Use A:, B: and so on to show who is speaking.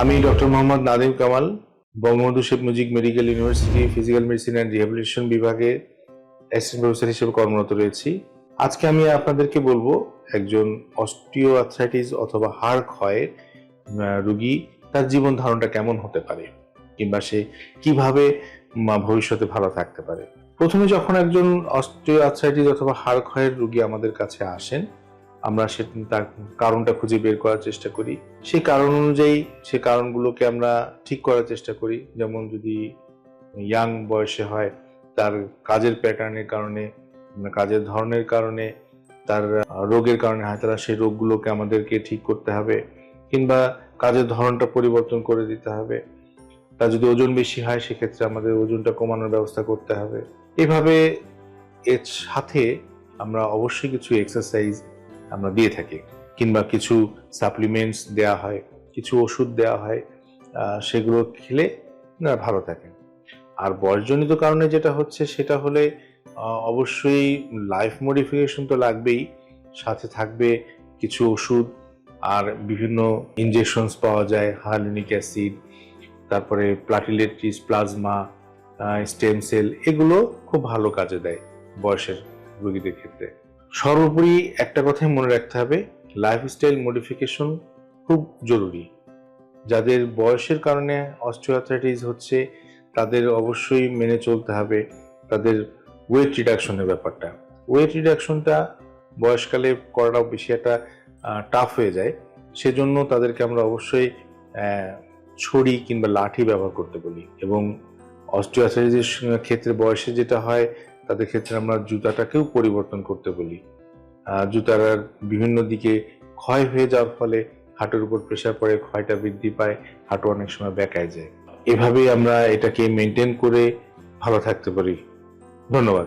A: আমি doctor Mohammad Nadim Kamal, Bangabandhu Sheikh Mujib medical university, physical medicine and rehabilitation বিভাগে assistant professor হিসেবে কর্মরত রয়েছি। আজকে আমি আপনাদেরকে বলব, একজন অস্টিও আর্থ্রাইটিস অথবা হাড় ক্ষয়ের রুগী, তার জীবন ধারণটা কেমন হতে পারে? কিংবা সে কীভাবে ভবিষ্যতে ভালো থাকতে পারে? প্রথমে যখন একজন অস্টিও আর্থ্রাইটিস অথবা হাড় ক্ষয়ের রোগী আমাদের কাছে আসেন। আমরা সে তার কারণটা খুঁজে বের করার চেষ্টা করি। সেই কারণ অনুযায়ী সে কারণগুলোকে আমরা ঠিক করার চেষ্টা করি। যেমন যদি ইয়াং বয়সে হয়, তার কাজের প্যাটার্নের কারণে কাজের ধরনের কারণে, তার রোগের কারণে হয়, তারা সেই রোগগুলোকে আমাদেরকে ঠিক করতে হবে কিংবা কাজের ধরনটা পরিবর্তন করে দিতে হবে। তার যদি ওজন বেশি হয়, সেক্ষেত্রে আমাদের ওজনটা কমানোর ব্যবস্থা করতে হবে। এভাবে এর সাথে আমরা অবশ্যই কিছু এক্সারসাইজ আমরা দিয়ে থাকি। কিংবা কিছু সাপ্লিমেন্টস দেওয়া হয়, কিছু ওষুধ দেওয়া হয় সেগুলো খেলে ভালো থাকে আর বয়সজনিত কারণে যেটা হচ্ছে সেটা হলে অবশ্যই লাইফ মডিফিকেশন তো লাগবেই। সাথে থাকবে কিছু ওষুধ আর বিভিন্ন ইনজেকশনস পাওয়া যায় হাইলোনিক অ্যাসিড তারপরে প্লাটিলেটিস প্লাজমা স্টেম সেল এগুলো খুব ভালো কাজে দেয় বয়সের রোগীদের ক্ষেত্রে। সর্বোপরি একটা কথাই মনে রাখতে হবে লাইফস্টাইল মডিফিকেশন খুব জরুরি। যাদের বয়সের কারণে অস্টিওআর্থ্রাইটিস হচ্ছে, তাদের অবশ্যই মেনে চলতে হবে তাদের ওয়েট রিডাকশনের ব্যাপারটা। ওয়েট রিডাকশনটা বয়সকালে করাটাও বেশি একটা টাফ হয়ে যায়। সেজন্য তাদেরকে আমরা অবশ্যই ছড়ি কিংবা লাঠি ব্যবহার করতে বলি এবং অস্টিওআর্থ্রাইটিসের ক্ষেত্রে বয়সে যেটা হয় তাদের ক্ষেত্রে আমরা জুতাটাকেও পরিবর্তন করতে বলি। জুতার বিভিন্ন দিকে ক্ষয় হয়ে যাওয়ার ফলে হাঁটুর উপর প্রেশার পড়ে, ক্ষয়টা বৃদ্ধি পায়, হাঁটু অনেক সময় বেঁকায় যায়। এভাবেই আমরা এটাকে মেনটেন করে ভালো থাকতে পারি। ধন্যবাদ।